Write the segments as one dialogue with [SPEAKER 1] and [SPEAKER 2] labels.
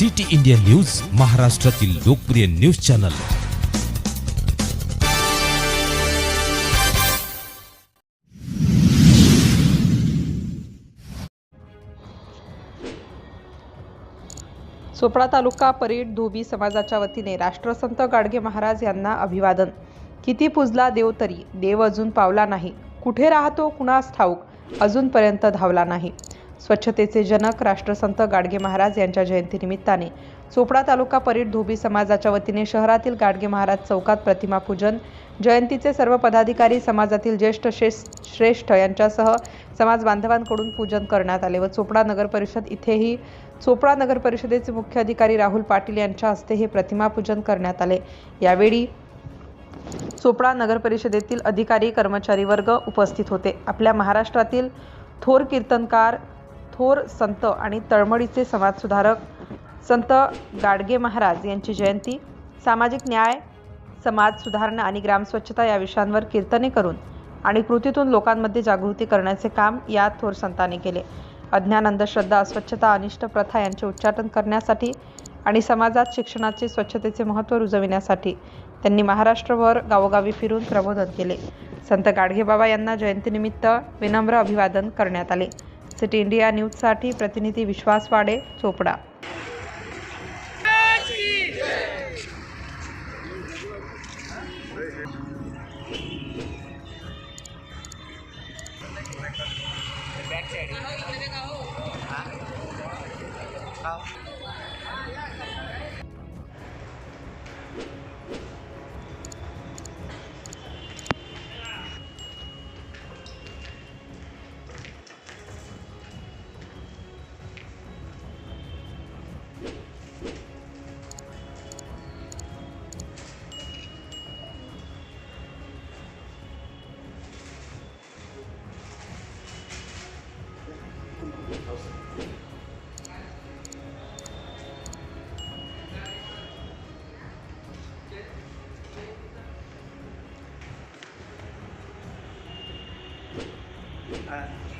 [SPEAKER 1] City India news महाराष्ट्रातील लोकप्रिय news channel.
[SPEAKER 2] Chopda तालुका परेड धोबी समाजाच्या वतीने राष्ट्रसंत गाडगे महाराज यांना अभिवादन. किती पुजला देव तरी देव अजून पावला नाही. कुठे राहतो कुणास ठाऊक अजूनपर्यंत धावला नाही. स्वच्छतेचे जनक राष्ट्रसंत गाडगे महाराज यांच्या जयंतीनिमित्ताने चोपडा तालुका परीड धोबी समाजाच्या वतीने शहरातील गाडगे महाराज चौकात प्रतिमा पूजन जयंतीचे सर्व पदाधिकारी समाजातील ज्येष्ठ श्रेष्ठ यांच्यासह समाज बांधवांकडून पूजन करण्यात आले व चोपडा नगर परिषद इथेही चोपडा नगर परिषदेचे मुख्य अधिकारी राहुल पाटील यांच्या हस्ते हे प्रतिमा पूजन करण्यात आले. यावेळी चोपडा नगर परिषदेतील अधिकारी कर्मचारी वर्ग उपस्थित होते. आपल्या महाराष्ट्रातील थोर कीर्तनकार थोर संत आणि तळमळीचे समाजसुधारक संत गाडगे महाराज यांची जयंती सामाजिक न्याय समाज सुधारणा आणि ग्रामस्वच्छता या विषयांवर कीर्तने करून आणि कृतीतून लोकांमध्ये जागृती करण्याचे काम या थोर संतांनी केले. अज्ञान अंधश्रद्धा अस्वच्छता अनिष्ट प्रथा यांचे उच्चाटन करण्यासाठी आणि समाजात शिक्षणाचे स्वच्छतेचे महत्त्व रुजविण्यासाठी त्यांनी महाराष्ट्रभर गावोगावी फिरून प्रबोधन केले. संत गाडगेबाबा यांना जयंतीनिमित्त विनम्र अभिवादन करण्यात आले. सिटी इंडिया न्यूजसाठी प्रतिनिधी विश्वास वाडे चोपडा.
[SPEAKER 3] à.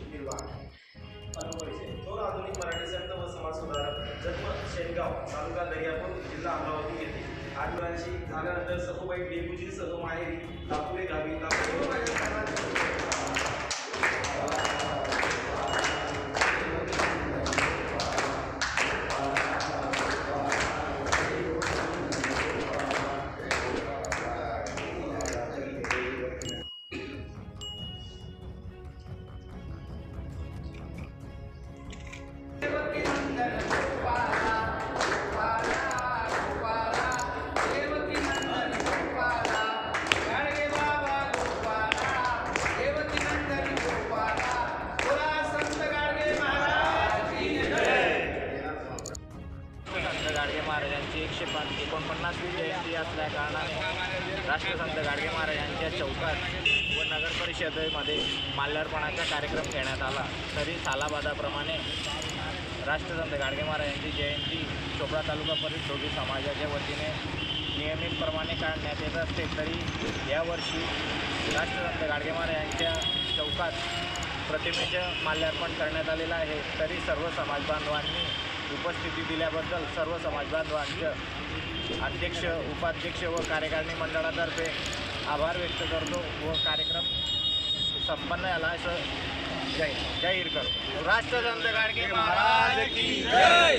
[SPEAKER 4] थोर आधुनिक मराठी संत व समाज सुधारक जन्म शेनगाव तालुका दर्यापूर जिल्हा अमरावती येथे. आठ मुलांशी झाल्यानंतर सखोबाई डेबूजी सह माहेरी दापुरे गावी.
[SPEAKER 5] गाडगे महाराजांची एकशे पाच एकोणपन्नासवी जयंती असल्या कारणाने राष्ट्रसंत गाडगे महाराजांच्या चौकात व नगर परिषदेमध्ये माल्यार्पणाचा कार्यक्रम घेण्यात आला. तरी सालाबादाप्रमाणे राष्ट्रसंत गाडगे महाराजांची जयंती चोपडा तालुका परिषद समाजाच्या वतीने नियमितप्रमाणे काढण्यात येत असते. तरी यावर्षी राष्ट्रसंत गाडगे महाराजांच्या चौकात प्रतिमेचं माल्यार्पण करण्यात आलेलं आहे. तरी सर्व समाज बांधवांनी उपस्थिती दिल्याबद्दल सर्व समाजवाद बांधवांचं अध्यक्ष उपाध्यक्ष व कार्यकारिणी मंडळातर्फे आभार व्यक्त करतो व कार्यक्रम संपन्न झाला असं जाहीर जाहीर करतो राष्ट्रसंत गाडगे महाराज की जय!